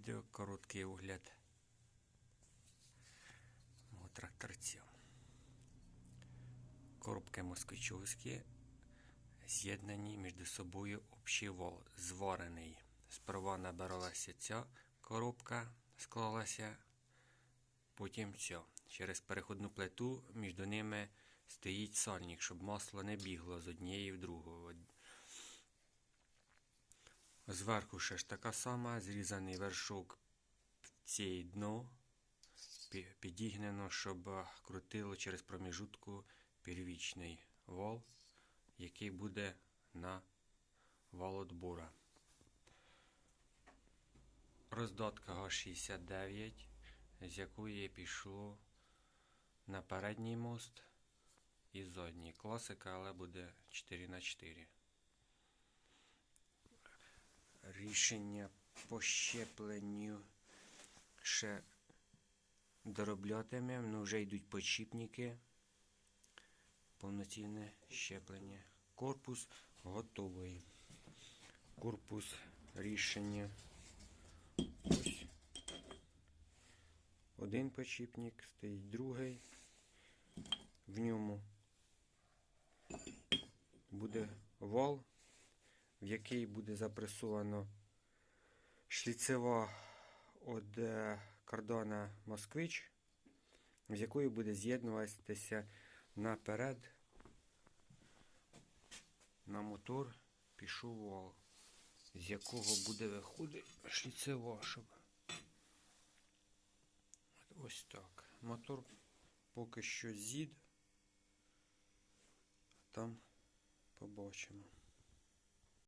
відео короткий огляд мого тракторця. Коробки москвичовські з'єднані між собою общий зварений. Сперва набиралася ця коробка, склалася, потім ця. Через переходну плиту між ними стоїть сальник, щоб масло не бігло з однієї в другу. Зверху ще ж така сама, зрізаний вершок цій дно, підігнено, щоб крутило через проміжутку первічний вал, який буде на валотбора. Роздатка Г69, з якої пішло на передній мост і задній. Класика, але буде 4х4 рішення по щепленню ще дороблятиме, ну вже йдуть подшипники. Повноцінне щеплення. Корпус готовий. Корпус рішення. Один подшипник, стоїть другий. В ньому буде вал в який буде запресовано шліцева від е, кордона Москвич, з якою буде з'єднуватися наперед на мотор пішов з якого буде виходити шліцева, щоб ось так. Мотор поки що зід, там побачимо.